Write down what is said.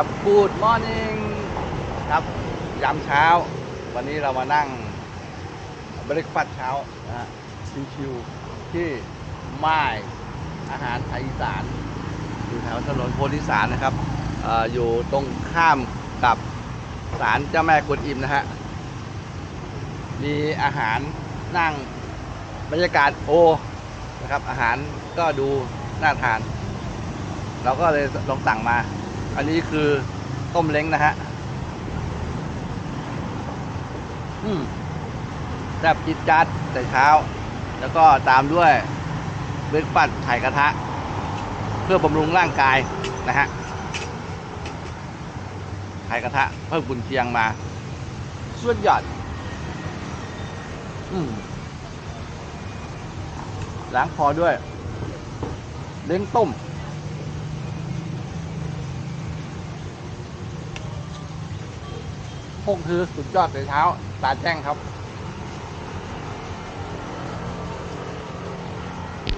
ครับ Good morning ครับยามเช้า วันนี้เรามานั่งบริกฟาสเช้านะชิวๆที่ม่ายอาหารไทยอีสาน อยู่แถวถนนโพธิสารนะครับอออยู่ตรงข้ามกับศาลเจ้าแม่กวนอิมนะฮะมีอาหารนั่งบรรยากาศโอนะครับ อาหารก็ดูน่าทาน เราก็เลยลองสั่งมา อันนี้คือต้มเล้งนะฮะ อืมแซ่บจิตจัดแต่เช้า แล้วก็ตามด้วยเบรกฟาสต์ไข่กระทะ เพื่อบำรุงร่างกายนะฮะไข่กระทะ เพิ่มกุนเชียงมาสุดยอด อืมล้างคอด้วย เล้งต้ม พวกคือสุดยอดแต่เช้าตาแจ้งครับ